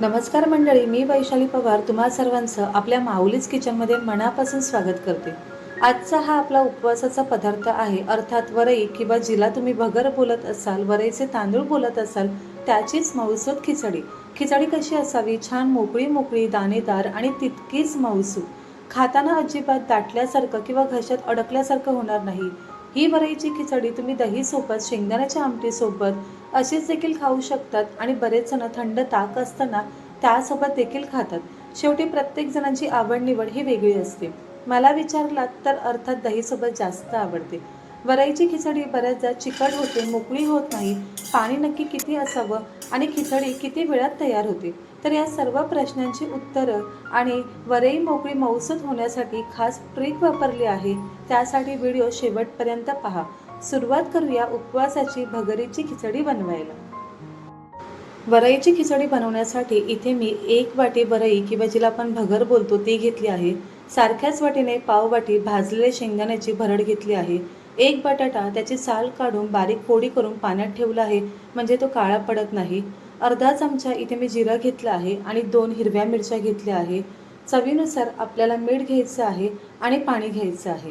नमस्कार मंडळी मी वैशाली पवार तुम्हा सर्वांचं आपल्या माऊलीच किचनमध्ये मनापासून स्वागत करते. आजचा हा आपला उपवासाचा पदार्थ आहे अर्थात वरई किंवा जिला तुम्ही भगर बोलत असाल वरईचे तांदूळ बोलत असाल त्याचीच मऊसूत खिचडी. खिचडी कशी असावी? छान मोकळी मोकळी दाणेदार आणि तितकीच मऊसूत खाताना अजिबात दाटल्यासारखं किंवा घशात अडकल्यासारखं होणार नाही. ही वरईची खिचडी तुम्ही दहीसोबत शेंगदाण्याच्या आमटीसोबत अशीच देखील खाऊ शकतात आणि बरेच जण थंड ताक असताना त्यासोबत देखील खातात. शेवटी प्रत्येक जणांची आवड निवड ही वेगळी असते. मला विचारलात तर अर्थात दहीसोबत जास्त आवडते. वरईची खिचडी बऱ्याचदा चिकट होते मोकळी होत नाही पाणी नक्की किती असावं आणि खिचडी किती वेळात तयार होते? तर या सर्व प्रश्नांची उत्तरं आणि वरई मोकळी मौसूद होण्यासाठी खास ट्रिक वापरली आहे. त्यासाठी व्हिडिओ शेवटपर्यंत पहा. सुरुवात करूया उपवासाची भगरीची खिचडी बनवायला. वरईची खिचडी बनवण्यासाठी इथे मी एक वाटी वरई किंवा जिला आपण भगर बोलतो ती घेतली आहे. सारख्याच वाटीने पाव वाटी भाजलेले शेंगदाण्याची भरड घेतली आहे. एक बटाटा त्याची साल काढून बारीक फोडी करून पाण्यात ठेवला आहे. म्हणजे तो काळा पडत नाही. अर्धा चमचा इथे मी जिरं घेतलं आहे आणि दोन हिरव्या मिरच्या घेतल्या आहे. चवीनुसार आपल्याला मीठ घ्यायचं आहे आणि पाणी घ्यायचं आहे.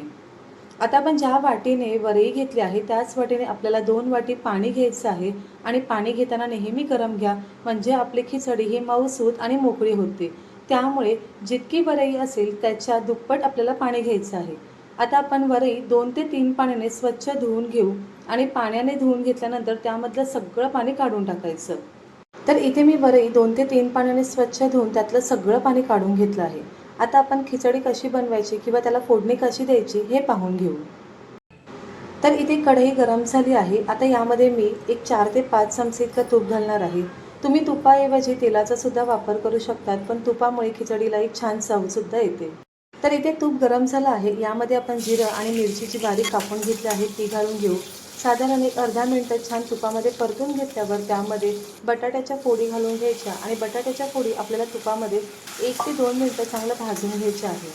आता आपण ज्या वाटीने वरई घेतली आहे त्याच वाटीने आपल्याला दोन वाटी पाणी घ्यायचं आहे आणि पाणी घेताना नेहमी गरम घ्या. म्हणजे आपली खिचडी ही मऊसूत आणि मोकळी होते. त्यामुळे जितकी वरई असेल त्याच्या दुप्पट आपल्याला पाणी घ्यायचं आहे. आता आपण वरई दोन ते तीन पाण्याने स्वच्छ धुवून घेऊ आणि पाण्याने धुवून घेतल्यानंतर त्यामधलं सगळं पाणी काढून टाकायचं. तर इथे मी वरई दोन ते तीन पाण्याने स्वच्छ धुवून त्यातलं सगळं पाणी काढून घेतलं आहे. आता आपण खिचडी कशी बनवायची किंवा त्याला फोडणी कशी द्यायची हे पाहून घेऊ. तर इथे कढई गरम झाली आहे. आता यामध्ये मी एक चार ते पाच चमचे इतकं तूप घालणार आहे. तुम्ही तुपाऐवजी तेलाचा सुद्धा वापर करू शकतात पण तुपामुळे खिचडीला एक छान चवसुद्धा येते. तर इथे तूप गरम झालं आहे. यामध्ये आपण जिरं आणि मिरचीची बारीक कापून घेतली आहे ती घालून घेऊ. साधारण एक अर्धा मिनटं छान तुपामध्ये परतून घेतल्यावर त्यामध्ये बटाट्याच्या फोडी घालून घ्यायच्या आणि बटाट्याच्या फोडी आपल्याला तुपामध्ये एक ते दोन मिनटं चांगलं भाजून घ्यायच्या आहे.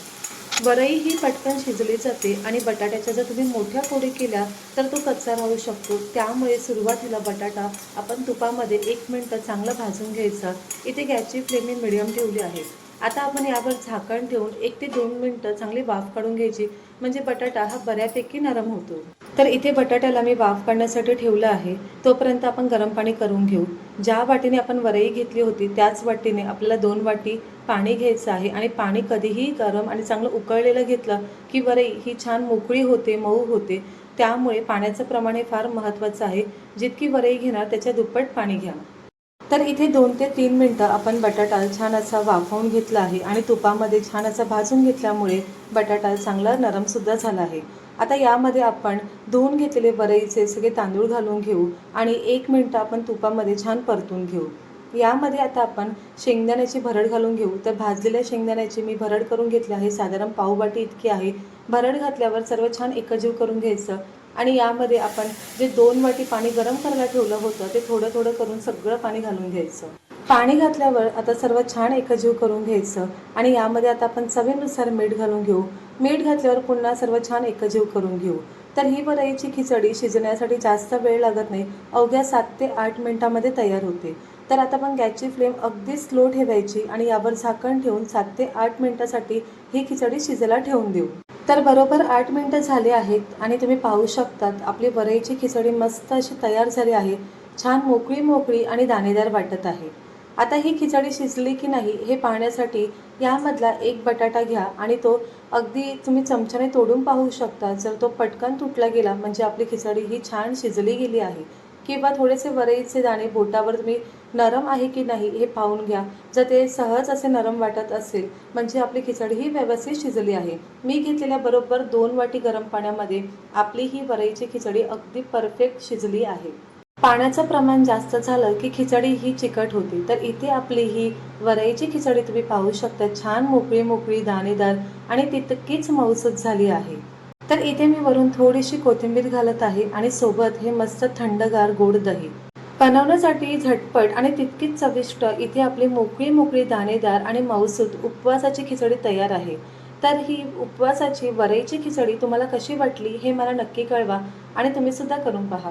वरई ही पटकन शिजली जाते आणि बटाट्याच्या जर तुम्ही मोठ्या फोडी केल्या तर तो कच्चा राहू शकतो. त्यामुळे सुरुवातीला बटाटा आपण तुपामध्ये एक मिनटं चांगलं भाजून घ्यायचा. इथे गॅसची फ्लेम मी मिडियम ठेवली आहे. आता आपण यावर झाकण ठेवून एक ते दोन मिनटं चांगली वाफ काढून घ्यायची. म्हणजे बटाटा हा बऱ्यापैकी नरम होतो. तर इथे बटाट्याला मी वाफ काढण्यासाठी ठेवलं आहे. तोपर्यंत आपण गरम पाणी करून घेऊ. ज्या वाटीने आपण वरई घेतली होती त्याच वाटीने आपल्याला दोन वाटी पाणी घ्यायचं आहे आणि पाणी कधीही गरम आणि चांगलं उकळलेलं घेतलं की वरई ही छान मोकळी होते मऊ होते. त्यामुळे पाण्याचं प्रमाण हे फार महत्त्वाचं आहे. जितकी वरई घेणार त्याच्या दुप्पट पाणी घ्या. तर इथे दोन ते तीन मिनटं आपण बटाटा छान असा वाफवून घेतला आहे आणि तुपामध्ये छान असा भाजून घेतल्यामुळे बटाटा चांगला नरमसुद्धा झाला आहे. आता यामध्ये आपण धुवून घेतलेले वरईचे सगळे तांदूळ घालून घेऊ आणि एक मिनटं आपण तुपामध्ये छान परतून घेऊ. यामध्ये आता आपण शेंगदाण्याची भरड घालून घेऊ. तर भाजलेल्या शेंगदाण्याची मी भरड करून घेतली आहे. साधारण पावबाटी इतकी आहे. भरड घातल्यावर सर्व छान एकजीव करून घ्यायचं. आणि यामध्ये आपण जे दोन वाटी पाणी गरम करायला ठेवलं होतं ते थोडं थोडं करून सगळं पाणी घालून घ्यायचं. पाणी घातल्यावर आता सर्व छान एकजीव करून घ्यायचं. आणि यामध्ये आता आपण चवीनुसार मीठ घालून घेऊ. मीठ घातल्यावर पुन्हा सर्व छान एकजीव करून घेऊ. तर ही वरईची खिचडी शिजण्यासाठी जास्त वेळ लागत नाही. अवघ्या सात ते आठ मिनिटामध्ये तयार होते. तर आता आपण गॅसची फ्लेम अगदी स्लो ठेवायची आणि यावर झाकण ठेवून सात ते आठ मिनिटासाठी ही खिचडी शिजायला ठेवून देऊ. तर बरोबर आठ मिनटं झाले आहेत आणि तुम्ही पाहू शकतात आपली वरईची खिचडी मस्त अशी तयार झाली आहे. छान मोकळी मोकळी आणि दाणेदार वाटत आहे. आता ही खिचडी शिजली की नाही हे पाहण्यासाठी यामधला एक बटाटा घ्या आणि तो अगदी तुम्ही चमच्याने तोडून पाहू शकता. जर तो पटकन तुटला गेला म्हणजे आपली खिचडी ही छान शिजली गेली आहे. किंवा थोडेसे वरईचे दाणे बोटावर तुम्ही नरम आहे की नाही हे पाहून घ्या. जर ते सहज असे नरम वाटत असेल म्हणजे आपली खिचडी ही व्यवस्थित शिजली आहे. मी घेतलेल्या बरोबर दोन वाटी गरम पाण्यामध्ये आपली ही वरईची खिचडी अगदी परफेक्ट शिजली आहे. पाण्याचं प्रमाण जास्त झालं की खिचडी ही चिकट होती. तर इथे आपली ही वरईची खिचडी तुम्ही पाहू शकता. छान मोकळी मोकळी दाणेदार आणि तितकीच मऊसूत झाली आहे. तर इथे मी वरून थोडीशी कोथिंबीर घालत आहे आणि सोबत हे मस्त थंडगार गोड दही. बनवण्यासाठी झटपट आणि तितकीच चविष्ट इथे आपली मोकळी मोकळी दाणेदार आणि मऊसूत उपवासाची खिचडी तयार आहे. तर ही उपवासाची वरईची खिचडी तुम्हाला कशी वाटली हे मला नक्की कळवा आणि तुम्ही सुद्धा करून पहा.